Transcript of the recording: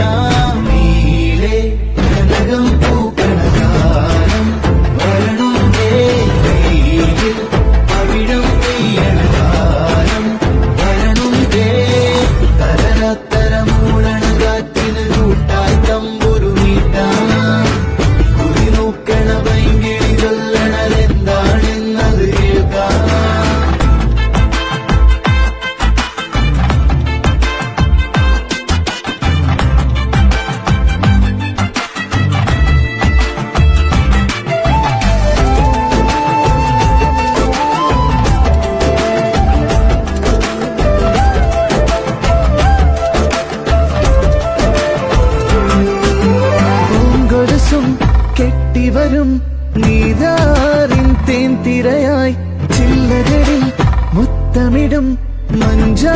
യാമീലെ കനകം പൂക്കണ കാലം വരണം ദേവിയിൽ പവിഴം പെയ്യണ കാലം വരണം ദേ തരത്തര കാറ്റിന് காட்டி வரும் நீதாரின் தேன் திரையாய் சில்லரில் முத்தமிடும் மஞ்சா